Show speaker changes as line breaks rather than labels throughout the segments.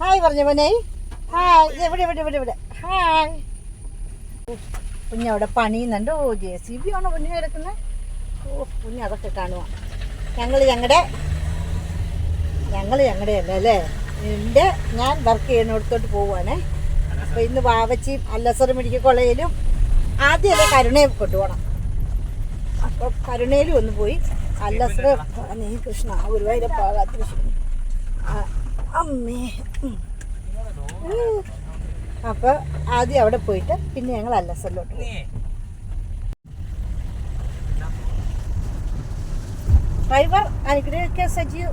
Hi പറഞ്ഞു പോനേ hi ഇവിടെ ഇവിടെ ഇവിടെ ഇവിടെ. ഹായ് കുഞ്ഞവിടെ പണിയുന്നുണ്ട്. ഓ ജെ സി ബി ആണോ കുഞ്ഞു കിടക്കുന്നത് ഓ കുഞ്ഞ് അതൊക്കെ കാണുക ഞങ്ങൾ ഞങ്ങളുടെ ഞങ്ങൾ ഞങ്ങളുടെ അല്ല അല്ലേ? എന്റെ ഞാൻ വർക്ക് ചെയ്യുന്നിടത്തോട്ട് പോവുകയാണേ അപ്പോൾ ഇന്ന് വാവച്ചിയും അല്ലസർ മെഡിക്കൽ കോളേജിലും ആദ്യമല്ലേ കരുണയെ കൊണ്ടുപോകണം അപ്പോൾ കരുണയിലും ഒന്ന് പോയി. അല്ലസർ നീ കൃഷ്ണ ഗുരുവായൂരപ്പാകാത്ത കൃഷ്ണ. അമ്മേ. അപ്പോൾ ആദ്യം അവിടെ പോയിട്ട് പിന്നെ ഞങ്ങൾ അല്ലസറിലോട്ട് പോകും ഡ്രൈവർ അനുഗ്രഹിക്ക സജീവ്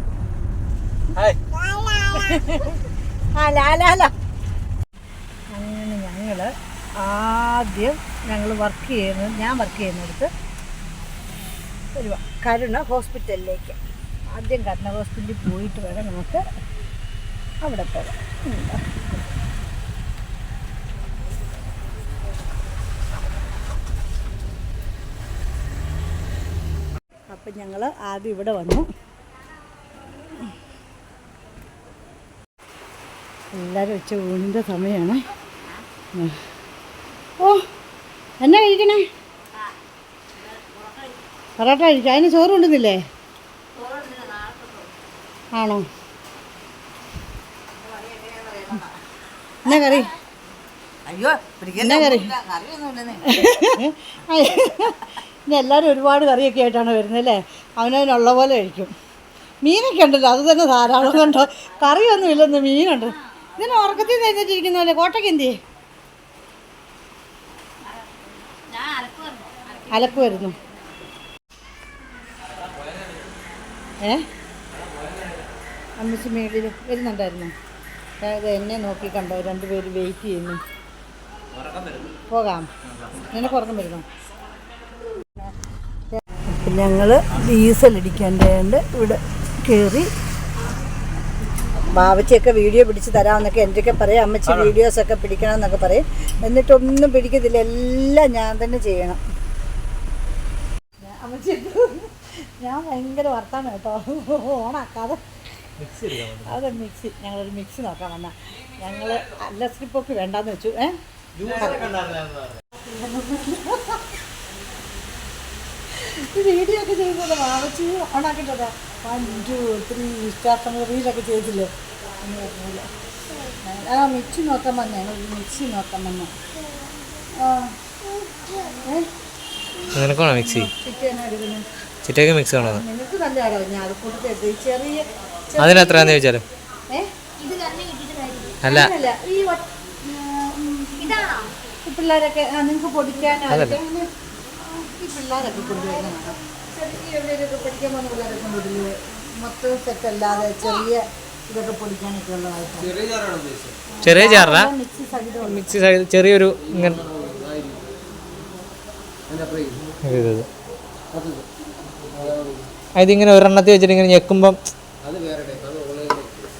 ആ ലാലാല അങ്ങനെ ഞങ്ങൾ ആദ്യം ഞങ്ങൾ വർക്ക് ചെയ്യുന്നത് ഞാൻ വർക്ക് ചെയ്യുന്നിടത്ത് ഒരു കരുണ ഹോസ്പിറ്റലിലേക്ക് ആദ്യം കരുണ ഹോസ്പിറ്റലിൽ പോയിട്ട് വേണം നമുക്ക് അവിടെ പോകാം. അപ്പം ഞങ്ങൾ ആദ്യം ഇവിടെ വന്നു. എല്ലാവരും ഉച്ച ഊണിന്റെ സമയമാണ്. ഓ എന്നാ കഴിക്കണേ? പൊറോട്ട കഴിക്കാം. അതിന് ചോറ് കൊണ്ടുന്നില്ലേ ആണോ? എന്നാ കറി?
അയ്യോ
എന്നാ കറി?
ഇന്ന്
ഇനി എല്ലാവരും ഒരുപാട് കറിയൊക്കെ ആയിട്ടാണ് വരുന്നത് അല്ലേ? അവനവനുള്ള പോലെ കഴിക്കും. മീനൊക്കെ ഉണ്ടല്ലോ അത് തന്നെ ധാരാളം കണ്ടോ കറിയൊന്നും ഇല്ലെന്ന് മീനുണ്ട്. ഇതിന് ഉറക്കത്തിൽ കഴിഞ്ഞിട്ടിരിക്കുന്നല്ലേ കോട്ടയ്ക്ക് എന്തി അലക്ക് വരുന്നു. ഏ? അമ്മച്ചി മേളിൽ വരുന്നുണ്ടായിരുന്നു? അതായത് എന്നെ നോക്കിക്കണ്ടോ രണ്ടുപേര് വെയിറ്റ് ചെയ്യുന്നു. പോകാം. നിനക്ക് ഉറക്കം വരുന്നു. ഞങ്ങൾ ഡീസൽ അടിക്കേണ്ടതുകൊണ്ട് ഇവിടെ കയറി ബാവച്ചിയൊക്കെ വീഡിയോ പിടിച്ച് തരാമെന്നൊക്കെ എന്റെയൊക്കെ പറയും. അമ്മച്ചി വീഡിയോസൊക്കെ പിടിക്കണം എന്നൊക്കെ പറയും. എന്നിട്ടൊന്നും പിടിക്കത്തില്ല. എല്ലാം ഞാൻ തന്നെ ചെയ്യണം. ഞാൻ- അമ്മച്ചി ഞാൻ ഭയങ്കര വർത്താനം കേട്ടോ. ഓണാക്കാതെ. അതെ മിക്സി ഞങ്ങളൊരു മിക്സി നോക്കാൻ വന്ന. ഞങ്ങൾ അല്ല സ്ലിപ്പൊക്കെ വേണ്ടാന്ന് വെച്ചു ഏ? വീഡിയോ ഒക്കെ ചെയ്യുന്നത് വാവച്ചി ഓണാക്കിട്ടതാ. വൺ ടു ത്രീ സ്റ്റാർ നമ്മൾ റീലൊക്കെ ചെയ്തില്ലേ? എന്ന് പറഞ്ഞില്ല ആ മിക്സി നോക്കാൻ വന്ന ഞങ്ങൾ മിക്സി നോക്കാൻ വന്ന.
നിനക്കാണോ മിക്സി? മിക്സ് ആണോ
നിനക്ക് നല്ലതാണോ ഞാൻ അത് കൊടുത്തത് ചെറിയ
അതിന് എത്രയാന്ന് ചോദിച്ചാലും അല്ല.
പിള്ളേരൊക്കെ നിങ്ങൾക്ക് പൊടിക്കാനായിട്ട് ഇങ്ങനെ, ആ, ഈ പിള്ളേരൊക്കെ കൊണ്ടുവരുന്നതാണ് ചെറിയ എവിടെയൊക്കെ പഠിക്കാൻ പോകുന്ന പിള്ളേരെ കൊണ്ടുവരില്ലേ മൊത്തം സെറ്റ് അല്ലാതെ ചെറിയ ഇതൊക്കെ പൊടിക്കാനൊക്കെ ഉള്ളതായിട്ട്
ചെറിയ
മിക്സി സഹിതം
ചെറിയൊരു ഇങ്ങനെ ഇതിങ്ങനെ ഒരെണ്ണത്തിൽ വെച്ചിട്ട് ഇങ്ങനെ ഞെക്കുമ്പം ഓൺലൈനായിട്ട് ഇടും
ഇത് മിക്സി ഫുള്ളായിട്ട് കിട്ടുന്നത് ഇതിന്റെ കൂടെ ഉള്ളത് കുഞ്ഞിന്റെ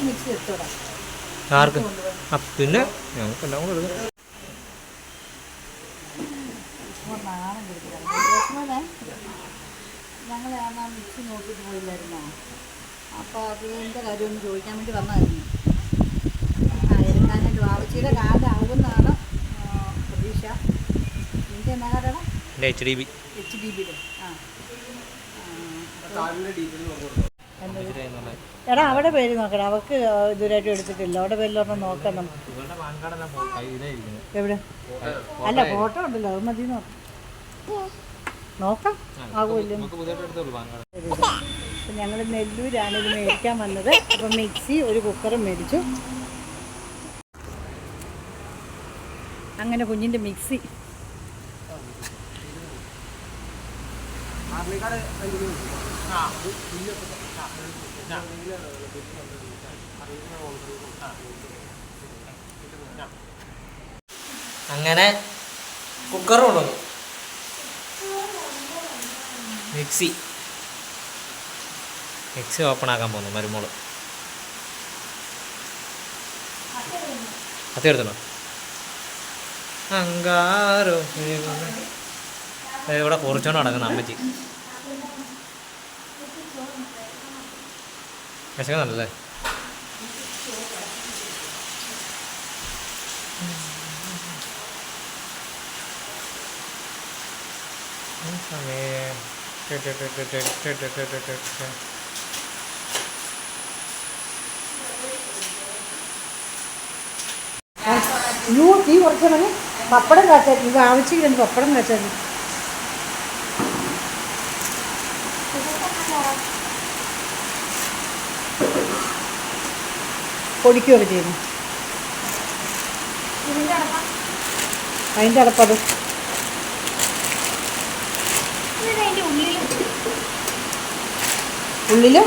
മിക്സി എടുത്തോടാം
ആർക്ക്? ആ പിന്നെ ഞങ്ങൾക്ക് എല്ലാം കൂടെ എടുക്കാം.
ഞങ്ങൾ ആ മിക്സി നോക്കിയിട്ട് പോയില്ലായിരുന്നോ? അപ്പോൾ അതിന്റെ കാര്യമൊന്നും ചോദിക്കാൻ വേണ്ടി വന്നതായിരുന്നു. ആ എടുക്കാനായിട്ട് ആവശ്യയുടെ കാർഡ് ആവുമെന്നാണ് ആ, പ്രതീക്ഷ നിന്റെ എന്നാ കാർഡാണ്
എന്റെ H D B
H D ബിയുടെ ആ. എടാ അവിടെ പേര് നോക്കണം അവക്ക് ഇതുവരെയായിട്ടും എടുത്തിട്ടില്ല. അവിടെ പേരിലൊരെണ്ണം നോക്കണം. എവിടെ? അല്ല ഫോട്ടോ ഉണ്ടല്ലോ. അത് മതി നോക്കാം. നോക്കാം ആകുമല്ലോ അപ്പം ഞങ്ങൾ നെല്ലൂരാണ് ഇത് മേടിക്കാൻ വന്നത്. അപ്പം മിക്സി ഒരു കുക്കറും മേടിച്ചു. അങ്ങനെ കുഞ്ഞിന്റെ മിക്സി.
അങ്ങനെ കുക്കർ കൊണ്ടുവന്നു. മിക്സി. മിക്സി ഓപ്പൺ ആക്കാൻ പോകുന്നു മരുമോൾ അത് എടുത്തോ? അങ്കാരോ ഇവിടെ കുറച്ചോണ്ട് നടക്കുന്ന അമ്മച്ചി. വിശക്കുന്നുണ്ടല്ലേ
യൂ തീ കുറച്ച് മതി പപ്പടം കാച്ചാൽ ഇത് ആവശ്യമില്ല പപ്പടം കാച്ചാൽ പൊടിക്കുകയൊക്കെ ചെയ്യുന്നു. അതിന്റെ അടപ്പത് ഉള്ളിലും?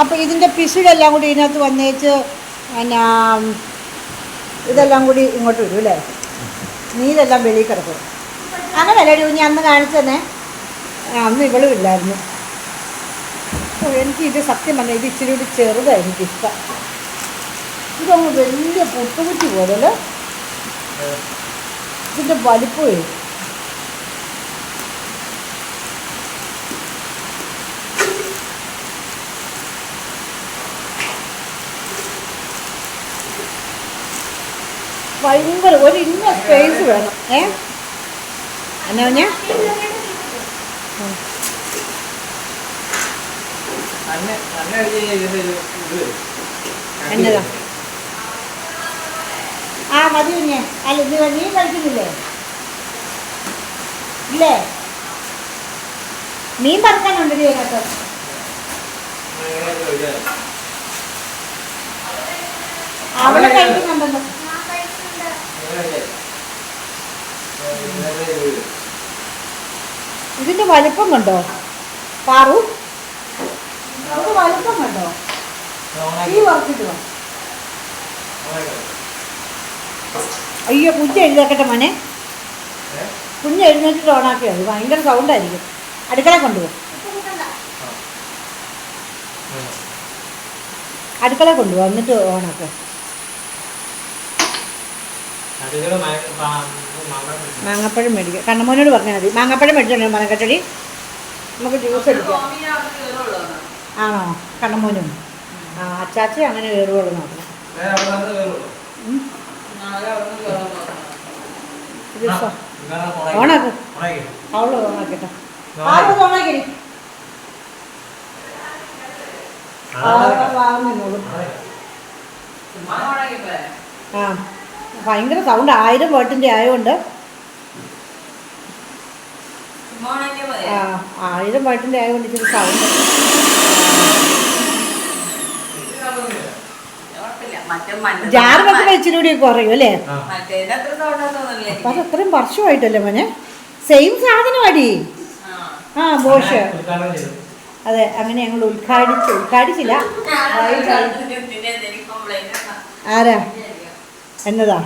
അപ്പം ഇതിന്റെ പിശുടെല്ലാം കൂടി ഇതിനകത്ത് വന്നേച്ച് പിന്നെ ഇതെല്ലാം കൂടി ഇങ്ങോട്ട് വരും അല്ലേ? നീരെല്ലാം വെളിയിൽ കിടക്കും. അങ്ങനെയല്ലേ ഞാൻ അന്ന് കാണിച്ചു തന്നെ? അന്ന് ഇവളും ഇല്ലായിരുന്നു. എനിക്ക് ഇത് സത്യം പറഞ്ഞാൽ ഇത് ഇച്ചിരി കൂടി ചെറുതാണ് എനിക്കിഷ്ടം. ഇതങ്ങ് വലിയ പൊട്ടുകുറ്റി പോലെ അല്ലേ ഇതിന്റെ വലിപ്പമേ ഭയങ്കര ഒരു ഇന്ന സ്പേസ് വേണം. ഏ? എന്നാ പറഞ്ഞ എന്നതാ? ആ മതി കുഞ്ഞെ. അല്ല ഇത് നീ കഴിക്കുന്നില്ലേ ഇല്ലേ? മീൻ പറക്കാനുണ്ട് ഇതിനകത്ത്. അവൾ കഴിക്കുന്നുണ്ടല്ലോ ഇതിന്റെ വലിപ്പം കണ്ടോ? പാറു? വലുപ്പം വലിപ്പം കണ്ടോ? ഈ വറക്കിട്ട് വാ അയ്യോ കുഞ്ഞ് എഴുന്നേക്കട്ടെ മോനെ. കുഞ്ഞ് എഴുന്നേറ്റിട്ട് ഓണാക്കിയോ മതി. ഭയങ്കര സൗണ്ടായിരിക്കും. അടുക്കള കൊണ്ടുപോകും അടുക്കള കൊണ്ടുപോകും എന്നിട്ട് ഓണാക്കുക മാങ്ങാപ്പഴം മേടിക്കുക കണ്ണമോനോട് പറഞ്ഞാൽ മതി. മാങ്ങാപ്പഴം മേടിച്ചോ മനക്കട്ടടി നമുക്ക് ജ്യൂസ് എടുക്കാം. ആണോ? കണ്ണമോനും ആ അച്ചാച്ചി അങ്ങനെ കയറുകയുള്ളൂ നോക്കണം ഓണാക്ക്. അവൾ ഓണാക്കട്ടെ ആരും ഓണാക്കി ആ ഭയങ്കര സൗണ്ട് ആയിരം വേട്ടിന്റെ ആയതുകൊണ്ട് ആ ആയിരം വേട്ടിന്റെ ആയതുകൊണ്ട് ഇച്ചിരി സൗണ്ട് ജാറ് വെക്കുമ്പോൾ ഇച്ചിരി കൂടി കുറയും അല്ലേ? അതത്രയും അത് അത്രയും വർഷമായിട്ടല്ലേ മോനെ? സെയിം സാധനമാടി. ആ. ബോഷ് അതെ അങ്ങനെ ഞങ്ങൾ ഉദ്ഘാടിച്ചു ഉദ്ഘാടിച്ചില്ല. ആരാ? എന്നതാ?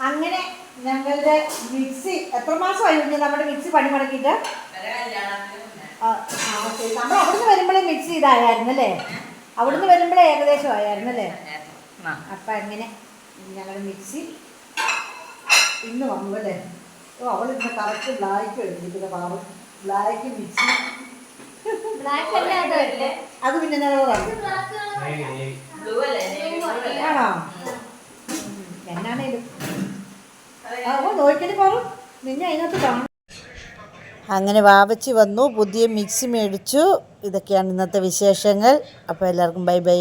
അങ്ങനെ ഞങ്ങളുടെ മിക്സി എത്ര മാസമായി കുഞ്ഞ് നമ്മുടെ മിക്സി പണി മുടക്കിയിട്ട് ആ, ആ, ശരി. നമ്മൾ അവിടുന്ന് വരുമ്പോഴേ മിക്സി ഇതായിരുന്നു അല്ലേ അവിടുന്ന് വരുമ്പോഴേ ഏകദേശം ആയിരുന്നു. അല്ലേ അപ്പം അങ്ങനെ ഞങ്ങളുടെ മിക്സി ഇന്ന് വന്നു അല്ലേ ഓ അവൾ ഇന്ന് കറക്റ്റ് ബ്ലാക്ക് എഴുതിയിരിക്കുന്ന പാവം ബ്ലാക്ക് മിക്സി. അത്? പിന്നെ ആണോ? എന്നാണേലും. ഓ നോക്കിയിട്ട് പറ. നിന്നെ അതിനകത്ത് കാണും അങ്ങനെ വാവച്ചി വന്നു പുതിയ മിക്സി മേടിച്ചു. ഇതൊക്കെയാണ് ഇന്നത്തെ വിശേഷങ്ങൾ. അപ്പോൾ എല്ലാവർക്കും ബൈ ബൈ.